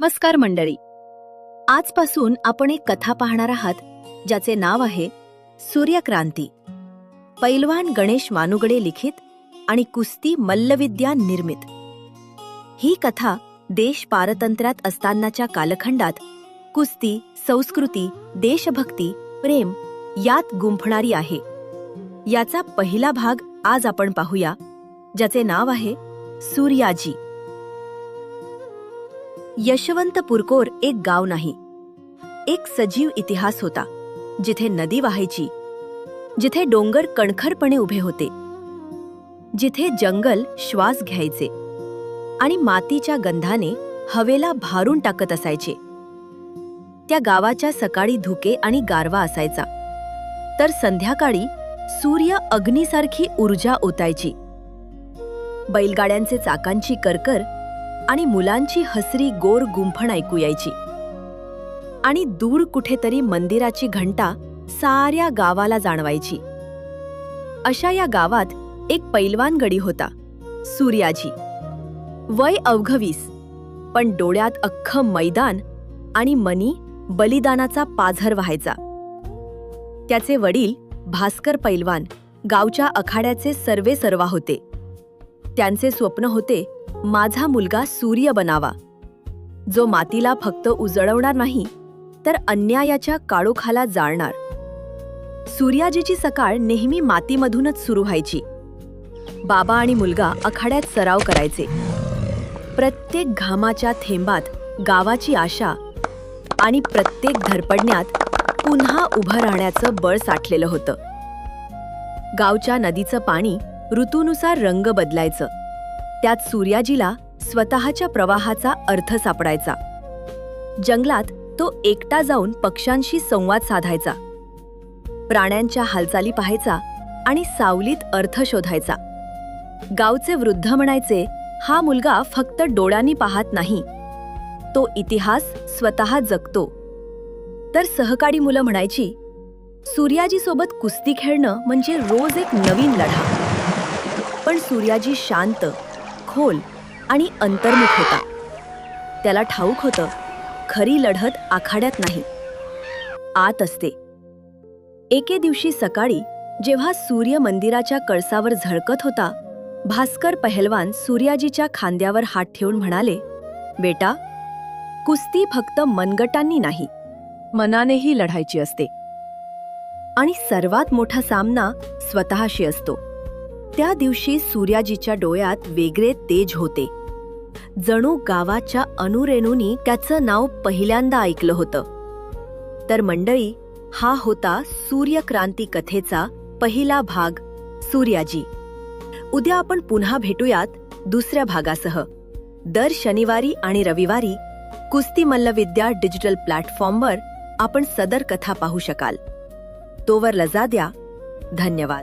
नमस्कार मंडळी. आजपासून आपण एक कथा पाहणार आहात ज्याचे नाव आहे सूर्यक्रांती. पैलवान गणेश मानुगडे लिखित आणि कुस्ती मल्लविद्या निर्मित. ही कथा देश पारतंत्र्यात असतानाच्या कालखंडात कुस्ती संस्कृती देशभक्ती प्रेम यात गुंफणारी आहे. याचा पहिला भाग आज आपण पाहूया ज्याचे नाव आहे सूर्याजी. यशवंतपुरकोर एक गाव नाही. एक सजीव इतिहास होता जिथे नदी वाहायची जिथे डोंगर कणखरपणे उभे होते जिथे जंगल श्वास घ्यायचे आणि मातीच्या गंधाने हवेला भारून टाकत असायचे. त्या गावाच्या सकाळी धुके आणि गारवा असायचा तर संध्याकाळी सूर्य अग्नीसारखी ऊर्जा ओतायची. बैलगाड्यांचे चाकांची करकर आणि मुलांची हसरी गोर गुंफण ऐकू यायची. आणि दूर कुठेतरी मंदिराची घंटा साऱ्या गावाला जाणवायची. अशा या गावात एक पैलवान गडी होता सूर्याजी. वय अवघवीस पण डोळ्यात अख्खं मैदान आणि मनी बलिदानाचा पाझर व्हायचा. त्याचे वडील भास्कर पैलवान गावच्या अखाड्याचे सर्वे सर्वा होते. त्यांचे स्वप्न होते माझा मुलगा सूर्य बनावा. जो मातीला फक्त उजळवणार नाही तर अन्यायाच्या काळोखाला जाळणार. सूर्याजीची सकाळ नेहमी मातीमधूनच सुरू व्हायची. बाबा आणि मुलगा अखाड्यात सराव करायचे. प्रत्येक घामाच्या थेंबात गावाची आशा आणि प्रत्येक धरपडण्यात पुन्हा उभं राहण्याचं बळ साठलेलं होतं. गावच्या नदीचं पाणी ऋतूनुसार रंग बदलायचं. त्यात सूर्याजीला स्वतःच्या प्रवाहाचा अर्थ सापडायचा. जंगलात तो एकटा जाऊन पक्ष्यांशी संवाद साधायचा. प्राण्यांच्या हालचाली पाहायचा आणि सावलीत अर्थ शोधायचा. गावचे वृद्ध म्हणायचे हा मुलगा फक्त डोळ्यांनी पाहत नाही. तो इतिहास स्वतः जगतो. तर सहकारी मुलं म्हणायची सूर्याजीसोबत कुस्ती खेळणं म्हणजे रोज एक नवीन लढा. पण सूर्याजी शांत खोल आणि अंतर्मुख होता. त्याला ठाऊक होतं खरी लढत आखाड्यात नाही आत असते. एके दिवशी सकाळी जेव्हा सूर्य मंदिराच्या कळसावर झळकत होता भास्कर पहलवान सूर्याजीच्या खांद्यावर हात ठेवून म्हणाले बेटा कुस्ती फक्त मनगटांनी नाही मनानेही लढायची असते. आणि सर्वात मोठा सामना स्वतःशी असतो. त्या दिवशी सूर्याजीच्या डोळ्यात वेगळे तेज होते. जणू गावाच्या अनुरेणूनी त्याचं नाव पहिल्यांदा ऐकलं होतं. तर मंडळी हा होता सूर्यक्रांती कथेचा पहिला भाग सूर्याजी. उद्या आपण पुन्हा भेटूयात दुसऱ्या भागासह. दर शनिवारी आणि रविवारी कुस्ती मल्लविद्या डिजिटल प्लॅटफॉर्मवर आपण सदर कथा पाहू शकाल. तोवर लजा द्या. धन्यवाद.